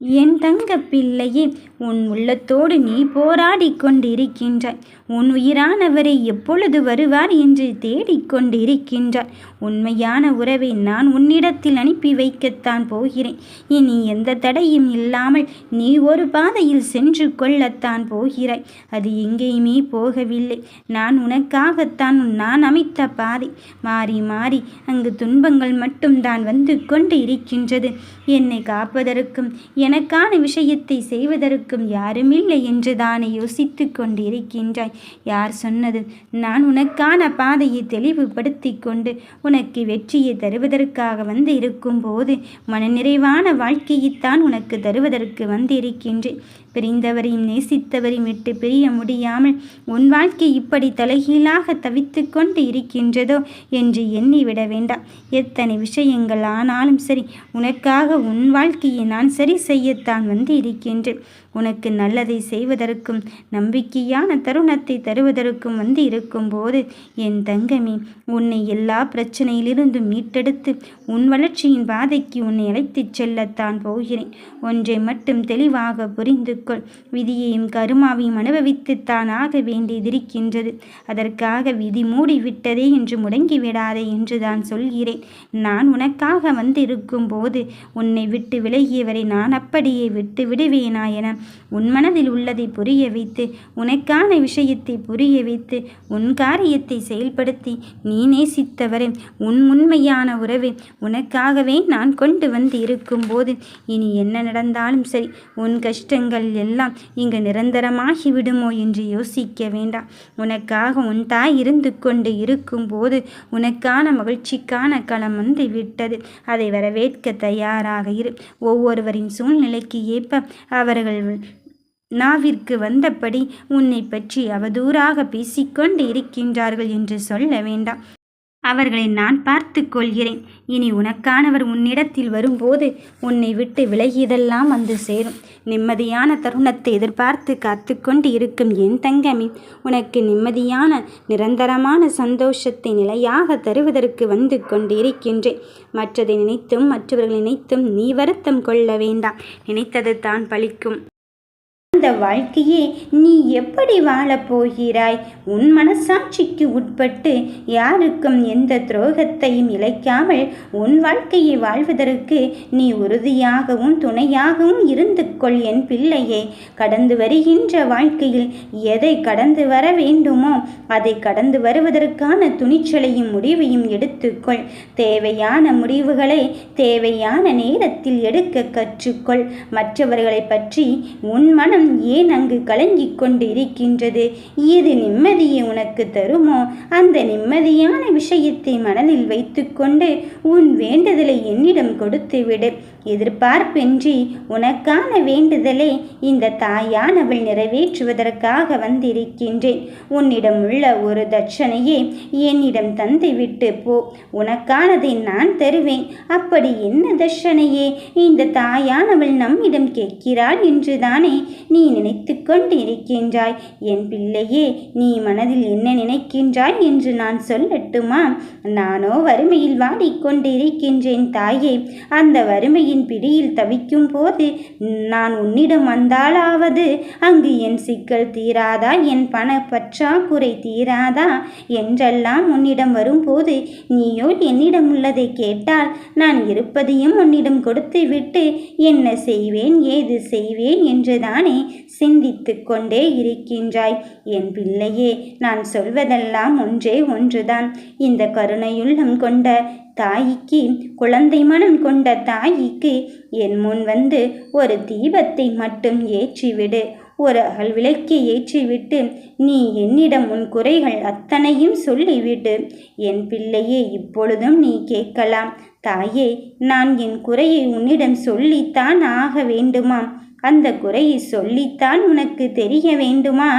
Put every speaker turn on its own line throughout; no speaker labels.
என் தங்க பிள்ளையே உன் உள்ளத்தோடு நீ போராடி கொண்டிருக்கின்றாய். உன் உயிரானவரை எப்பொழுது வருவார் என்று தேடிக்கொண்டிருக்கின்றார் உண்மையான உறவை நான் உன்னிடத்தில் அனுப்பி வைக்கத்தான் போகிறேன். இனி எந்த தடையும் இல்லாமல் நீ ஒரு பாதையில் சென்று கொள்ளத்தான் போகிறாய். அது எங்கேயுமே போகவில்லை. நான் உனக்காகத்தான் நான் அமைத்த பாதை. மாறி மாறி அங்கு துன்பங்கள் மட்டும்தான் வந்து கொண்டு இருக்கின்றது என்னை காப்பதற்கும் எனக்கான விஷயத்தை செய்வதற்கும் யாருமில்லை என்று தானே யோசித்து கொண்டிருக்கின்றாய். யார் சொன்னது? நான் உனக்கான பாதையை தெளிவுபடுத்தி கொண்டு உனக்கு வெற்றியை தருவதற்காக வந்து இருக்கும் போது மனநிறைவான வாழ்க்கையைத்தான் உனக்கு தருவதற்கு வந்திருக்கின்றேன். பிரிந்தவரையும் நேசித்தவரையும் விட்டு பிரிய முடியாமல் உன் வாழ்க்கை இப்படி தலைகீழாக தவித்து கொண்டு இருக்கின்றதோ என்று எண்ணிவிட வேண்டாம். எத்தனை விஷயங்கள் ஆனாலும் சரி உனக்காக உன் வாழ்க்கையை நான் சரி செய்யத்தான் வந்து இருக்கின்றேன். உனக்கு நல்லதை செய்வதற்கும் நம்பிக்கையான தருணத்தை தருவதற்கும் வந்து இருக்கும்போது என் தங்கமே உன்னை எல்லா பிரச்சனையிலிருந்தும் மீட்டெடுத்து உன் வளர்ச்சியின் பாதைக்கு உன்னை அழைத்துச் செல்லத்தான் போகிறேன். ஒன்றை மட்டும் தெளிவாக புரிந்து கொள் விதியையும் கருமாவையும் அனுபவித்துத்தான் ஆக வேண்டியதிருக்கின்றது. அதற்காக விதி மூடிவிட்டதே என்று முடங்கிவிடாதே என்று தான் சொல்கிறேன். நான் உனக்காக வந்திருக்கும் போது உன்னை விட்டு விலகியவரை நான் அப்படியே விட்டு விடுவேனா என உன் மனதில் உள்ளதை புரிய வைத்து உனக்கான விஷயத்தை புரிய வைத்து உன் காரியத்தை செயல்படுத்தி நீ நேசித்தவரை. உன் உண்மையான உறவை உனக்காகவே நான் கொண்டு வந்து இருக்கும்போது இனி என்ன நடந்தாலும் சரி உன் கஷ்டங்கள் எல்லாம் இங்கு நிரந்தரமாகி விடுமோ என்று யோசிக்க வேண்டாம். உனக்காக உன் தாய் இருந்து கொண்டு இருக்கும்போது உனக்கான மகிழ்ச்சிக்கான களம் வந்து விட்டது அதை வரவேற்க தயாராக இரு. ஒவ்வொருவரின் சூழ்நிலைக்கு ஏற்ப அவர்கள் நாவிற்கு வந்தபடி உன்னை பற்றி அவதூறாக பேசிக்கொண்டு இருக்கின்றார்கள் என்று சொல்ல வேண்டாம். அவர்களை நான் பார்த்து கொள்கிறேன். இனி உனக்கானவர் உன்னிடத்தில் வரும்போது உன்னை விட்டு விலகியதெல்லாம் வந்து சேரும். நிம்மதியான தருணத்தை எதிர்பார்த்து காத்து கொண்டு இருக்கும் என் தங்கமே உனக்கு நிம்மதியான நிரந்தரமான சந்தோஷத்தை நிலையாக தருவதற்கு வந்து கொண்டு இருக்கின்றேன் மற்றதை நினைத்தும் மற்றவர்கள் நினைத்தும் நீ வருத்தம் கொள்ள வேண்டாம். நினைத்தது தான் பழிக்கும். அந்த வாழ்க்கையே நீ எப்படி வாழப் போகிறாய்? உன் மனசாட்சிக்கு உட்பட்டு யாருக்கும் எந்த துரோகத்தையும் இழைக்காமல் உன் வாழ்க்கையை வாழ்வதற்கு நீ உறுதியாகவும் துணையாகவும் இருந்து கொள் என் பிள்ளையே. கடந்து வருகின்ற வாழ்க்கையில் எதை கடந்து வர வேண்டுமோ அதை கடந்து வருவதற்கான துணிச்சலையும் முடிவையும் எடுத்துக்கொள் தேவையான முடிவுகளை தேவையான நேரத்தில் எடுக்க கற்றுக்கொள் மற்றவர்களை பற்றி உன் மனம் ஏன் அங்கு கலங்கிக் கொண்டு இருக்கின்றது இது நிம்மதியை உனக்கு தருமோ? அந்த நிம்மதியான விஷயத்தை மனதில் வைத்துக்கொண்டு உன் வேண்டுதலை என்னிடம் கொடுத்துவிடு. எதிர்பார்ப்பின்றி உனக்கான வேண்டுதலை இந்த தாயானவள் நிறைவேற்றுவதற்காக வந்திருக்கின்றேன். உன்னிடம் உள்ள ஒரு தட்சணையே என்னிடம் தந்துவிட்டு போ. உனக்கானதை நான் தருவேன். அப்படி என்ன தட்சணையே? இந்த தாயானவள் நம்மிடம் கேட்கிறாள் என்றுதானே நீ நினைத்து கொண்டு இருக்கின்றாய். என் பிள்ளையே நீ மனதில் என்ன நினைக்கின்றாய் என்று நான் சொல்லட்டுமா? நானோ வறுமையில் வாடிக்கொண்டிருக்கின்றேன் தாயே. அந்த வறுமையின் பிடியில் தவிக்கும் போது நான் உன்னிடம் வந்தாலாவது அங்கு என் சிக்கல் தீராதா? என் பண பற்றாக்குறை தீராதா? என்றெல்லாம் உன்னிடம் வரும்போது நீயோ என்னிடம் உள்ளதை கேட்டால் நான் இருப்பதையும் உன்னிடம் கொடுத்து விட்டு என்ன செய்வேன்? ஏது செய்வேன்? என்றுதானே சிந்தித்து கொண்டே இருக்கின்றாய். என் பிள்ளையே நான் சொல்வதெல்லாம் ஒன்றே ஒன்றுதான். இந்த கருணையுள்ளம் கொண்ட தாய்க்கு குழந்தை மனம் கொண்ட தாய்க்கு என் முன் வந்து ஒரு தீபத்தை மட்டும் ஏற்றிவிடு. ஒரு அகழ்விளக்கை ஏற்றிவிட்டு நீ என்னிடம் உன் குறைகள் அத்தனையும் சொல்லிவிடு. என் பிள்ளையே இப்பொழுதும் நீ கேட்கலாம். தாயே நான் என் குறையை உன்னிடம் சொல்லித்தான் ஆக வேண்டுமாம். அந்த குறையை சொல்லித்தான் உனக்கு தெரிய வேண்டுமா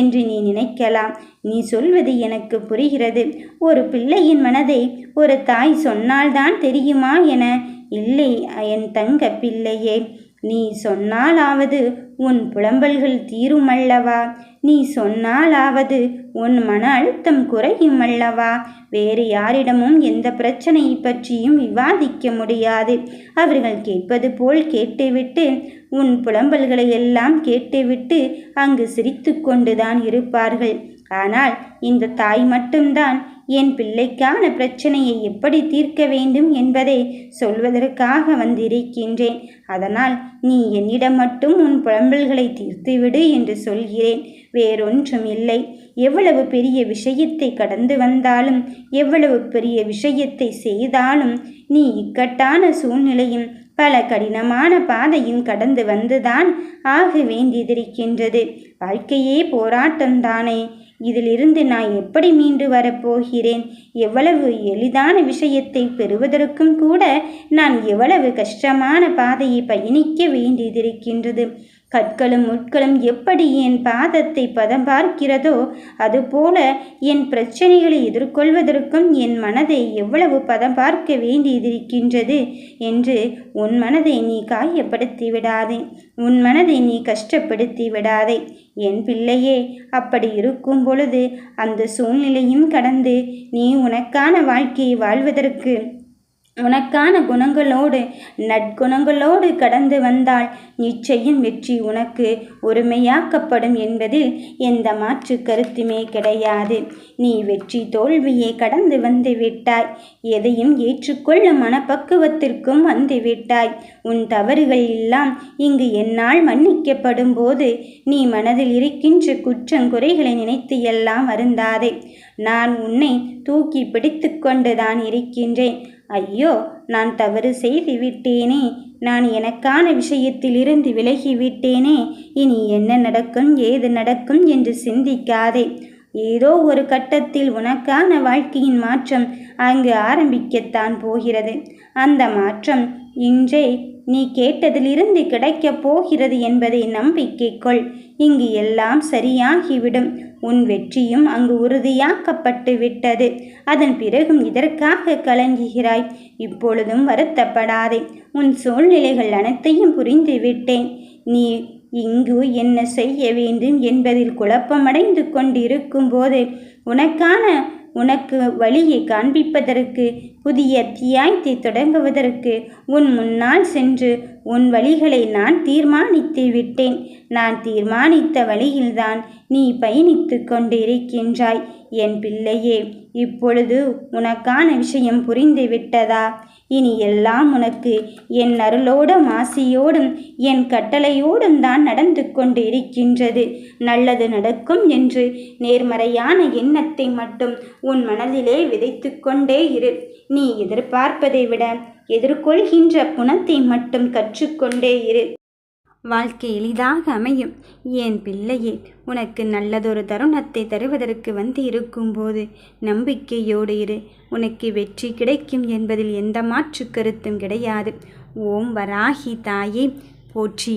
என்று நீ நினைக்கலாம். நீ சொல்வது எனக்கு புரிகிறது. ஒரு பிள்ளையின் மனதை ஒரு தாய் சொன்னால்தான் தெரியுமா என. இல்லை என் தங்க பிள்ளையே நீ சொன்னாலாவது உன் புலம்பல்கள் தீரும் அல்லவா நீ சொன்னாலாவது உன் மன அழுத்தம் குறையும் அல்லவா வேறு யாரிடமும் எந்த பிரச்சனையை பற்றியும் விவாதிக்க முடியாது. அவர்கள் கேட்பது போல் கேட்டுவிட்டு உன் புலம்பல்களை எல்லாம் கேட்டுவிட்டு அங்கு சிரித்து கொண்டுதான் இருப்பார்கள். ஆனால் இந்த தாய் மட்டும்தான் என் பிள்ளைக்கான பிரச்சனையை எப்படி தீர்க்க வேண்டும் என்பதை சொல்வதற்காக வந்திருக்கின்றேன். அதனால் நீ என்னிடம் மட்டும் உன் புலம்பல்களை தீர்த்துவிடு என்று சொல்கிறேன். வேறொன்றும் இல்லை. எவ்வளவு பெரிய விஷயத்தை கடந்து வந்தாலும் எவ்வளவு பெரிய விஷயத்தை செய்தாலும் நீ இக்கட்டான சூழ்நிலையும் பல கடினமான பாதையும் கடந்து வந்துதான் ஆக வேண்டியதிருக்கின்றது. வாழ்க்கையே போராட்டம்தானே. இதிலிருந்து நான் எப்படி மீண்டு வரப்போகிறேன்? எவ்வளவு எளிதான விஷயத்தை பெறுவதற்கும் கூட நான் எவ்வளவு கஷ்டமான பாதையை பயணிக்க வேண்டியதிருக்கின்றது. கற்களும் முட்களும் எப்படி என் பாதத்தை பதம் பார்க்கிறதோ அதுபோல என் பிரச்சனைகளை எதிர்கொள்வதற்கும் என் மனதை எவ்வளவு பதம் பார்க்க வேண்டியதிருக்கின்றது என்று உன் மனதை நீ காயப்படுத்தி விடாதே உன் மனதை நீ கஷ்டப்படுத்தி விடாதே என் பிள்ளையே அப்படி இருக்கும் பொழுது அந்த சூழ்நிலையும் கடந்து நீ உனக்கான வாழ்க்கையை வாழ்வதற்கு உனக்கான குணங்களோடு நற்குணங்களோடு கடந்து வந்தால் நிச்சயம் வெற்றி உனக்கு ஒருமையாக்கப்படும் என்பதில் எந்த மாற்று கருத்துமே கிடையாது. நீ வெற்றி தோல்வியை கடந்து வந்து விட்டாய். எதையும் ஏற்றுக்கொள்ளும் மனப்பக்குவத்திற்கும் வந்து விட்டாய். உன் தவறுகள் எல்லாம் இங்கு என்னால் மன்னிக்கப்படும் போது நீ மனதில் இருக்கின்ற குற்றங்குறைகளை நினைத்து எல்லாம் வருந்தாதே. நான் உன்னை தூக்கி பிடித்து கொண்டுதான் இருக்கின்றேன். ஐயோ நான் தவறு செய்து விட்டேனே. நான் எனக்கான விஷயத்திலிருந்து விலகிவிட்டேனே இனி என்ன நடக்கும் ஏது நடக்கும் என்று சிந்திக்காதே. ஏதோ ஒரு கட்டத்தில் உனக்கான வாழ்க்கையின் மாற்றம் அங்கு ஆரம்பிக்கத்தான் போகிறது. அந்த மாற்றம் இன்றே நீ கேட்டதிலிருந்து கிடைக்கப் போகிறது என்பதை நம்பிக்கை கொள் இங்கு எல்லாம் சரியாகிவிடும். உன் வெற்றியும் அங்கு உறுதியாக்கப்பட்டு விட்டது. அதன் பிறகும் இதற்காக கலங்குகிறாய். இப்பொழுதும் வருத்தப்படாதே. உன் சூழ்நிலைகள் அனைத்தையும் புரிந்து விட்டேன். நீ இங்கு என்ன செய்ய வேண்டும் என்பதில் குழப்பமடைந்து கொண்டிருக்கும் போது உனக்கான உனக்கு வழியை காண்பிப்பதற்கு புதிய அத்தியாயத்தை தொடங்குவதற்கு உன் முன்னால் சென்று உன் வழிகளை நான் தீர்மானித்து விட்டேன். நான் தீர்மானித்த வழியில்தான் நீ பயணித்து கொண்டிருக்கின்றாய். என் பிள்ளையே இப்பொழுது உனக்கான விஷயம் புரிந்துவிட்டதா? இனி எல்லாம் உனக்கு என் அருளோடும் ஆசியோடும் என் கட்டளையோடும் தான் நடந்து கொண்டு இருக்கின்றது நல்லது நடக்கும் என்று நேர்மறையான எண்ணத்தை மட்டும் உன் மனதிலே விதைத்து கொண்டே இரு. நீ எதிர்பார்ப்பதை விட எதிர்கொள்கின்ற குணத்தை மட்டும் கற்றுக்கொண்டே இரு. வாழ்க்கை எளிதாக அமையும். என் பிள்ளையே உனக்கு நல்லதொரு தருணத்தை தருவதற்கு வந்து இருக்கும்போது நம்பிக்கையோடு இரு. உனக்கு வெற்றி கிடைக்கும் என்பதில் எந்த மாற்று கருத்தும் கிடையாது. ஓம் வராகி தாயே போற்றி.